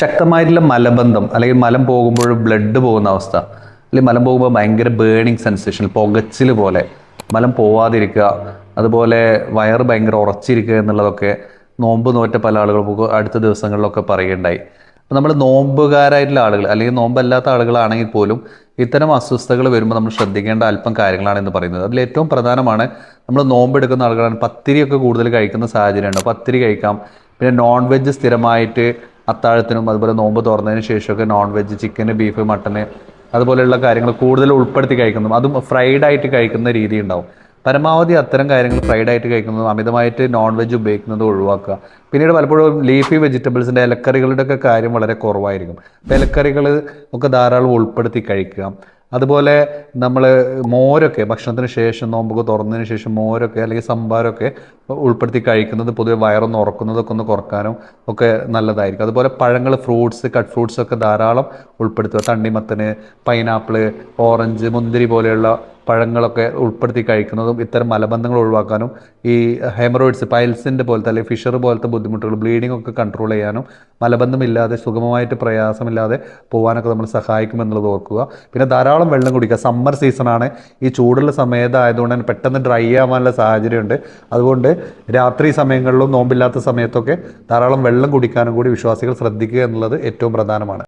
ശക്തമായിട്ടുള്ള മലബന്ധം അല്ലെങ്കിൽ മലം പോകുമ്പോൾ ബ്ലഡ് പോകുന്ന അവസ്ഥ അല്ലെങ്കിൽ മലം പോകുമ്പോൾ ഭയങ്കര ബേണിങ് സെൻസേഷൻ പുകച്ചിൽ പോലെ. മലം പോവാതിരിക്കുക അതുപോലെ വയറ് ഭയങ്കര ഉറച്ചിരിക്കുക എന്നുള്ളതൊക്കെ നോമ്പ് നോറ്റ പല ആളുകളും അടുത്ത ദിവസങ്ങളിലൊക്കെ പറയുകയുണ്ടായി. അപ്പോൾ നമ്മൾ നോമ്പുകാരായിട്ടുള്ള ആളുകൾ അല്ലെങ്കിൽ നോമ്പല്ലാത്ത ആളുകളാണെങ്കിൽ പോലും ഇത്തരം അസ്വസ്ഥതകൾ വരുമ്പോൾ നമ്മൾ ശ്രദ്ധിക്കേണ്ട അല്പം കാര്യങ്ങളാണ് എന്ന് പറയുന്നത്. അതിൽ ഏറ്റവും പ്രധാനമാണ് നമ്മൾ നോമ്പെടുക്കുന്ന ആളുകളാണ്. പത്തിരിയൊക്കെ കൂടുതൽ കഴിക്കുന്ന സാഹചര്യമുണ്ട്. പത്തിരി കഴിക്കാം. പിന്നെ നോൺ വെജ് സ്ഥിരമായിട്ട് അത്താഴത്തിനും അതുപോലെ നോമ്പ് തുറന്നതിന് ശേഷമൊക്കെ non veg chicken beef mutton അതുപോലെയുള്ള കാര്യങ്ങൾ കൂടുതൽ ഉൾപ്പെടുത്തി കഴിക്കുന്നു അതും ഫ്രൈഡ് ആയിട്ട് കഴിക്കുന്ന രീതി ഉണ്ടാവും. പരമാവധി അത്തരം കാര്യങ്ങൾ ഫ്രൈഡ് ആയിട്ട് കഴിക്കുന്നതും അമിതമായിട്ട് നോൺ വെജ് ഉപയോഗിക്കുന്നത് ഒഴിവാക്കുക. പിന്നീട് പലപ്പോഴും ലീഫി വെജിറ്റബിൾസിന്റെ ഇലക്കറികളുടെ ഒക്കെ കാര്യം വളരെ കുറവായിരിക്കും. ഇലക്കറികൾ ഒക്കെ ധാരാളം ഉൾപ്പെടുത്തി കഴിക്കുക. അതുപോലെ നമ്മൾ മോരൊക്കെ ഭക്ഷണത്തിന് ശേഷം നോമ്പൊക്കെ തുറന്നതിന് ശേഷം മോരൊക്കെ അല്ലെങ്കിൽ സംഭാരമൊക്കെ ഉൾപ്പെടുത്തി കഴിക്കുന്നത് പൊതുവെ വയറൊന്ന് ഉറക്കുന്നതൊക്കെ ഒന്ന് കുറക്കാനും ഒക്കെ നല്ലതായിരിക്കും. അതുപോലെ പഴങ്ങൾ ഫ്രൂട്ട്സ് കട്ട് ഫ്രൂട്ട്സ് ഒക്കെ ധാരാളം ഉൾപ്പെടുത്തുക. തണ്ണിമത്തന് പൈനാപ്പിൾ ഓറഞ്ച് മുന്തിരി പോലെയുള്ള പഴങ്ങളൊക്കെ ഉൾപ്പെടുത്തി കഴിക്കുന്നതും ഇത്തരം മലബന്ധങ്ങൾ ഒഴിവാക്കാനും ഈ ഹെമറോയിഡ്സ് പൈൽസിന്റെ പോലത്തെ അല്ലെങ്കിൽ ഫിഷർ പോലത്തെ ബുദ്ധിമുട്ടുകൾ ബ്ലീഡിംഗ് ഒക്കെ കൺട്രോൾ ചെയ്യാനും മലബന്ധമില്ലാതെ സുഗമമായിട്ട് പ്രയാസമില്ലാതെ പോകാനൊക്കെ നമ്മൾ സഹായിക്കുമെന്നുള്ളത് ഓർക്കുക. പിന്നെ ധാരാളം വെള്ളം കുടിക്കുക. സമ്മർ സീസണാണ് ഈ ചൂടുള്ള സമയത്തായതുകൊണ്ട് തന്നെ പെട്ടെന്ന് ഡ്രൈ ആവാനുള്ള സാഹചര്യമുണ്ട്. അതുകൊണ്ട് രാത്രി സമയങ്ങളിലും നോമ്പില്ലാത്ത സമയത്തൊക്കെ ധാരാളം വെള്ളം കുടിക്കാനും കൂടി വിശ്വാസികൾ ശ്രദ്ധിക്കുക എന്നുള്ളത് ഏറ്റവും പ്രധാനമാണ്.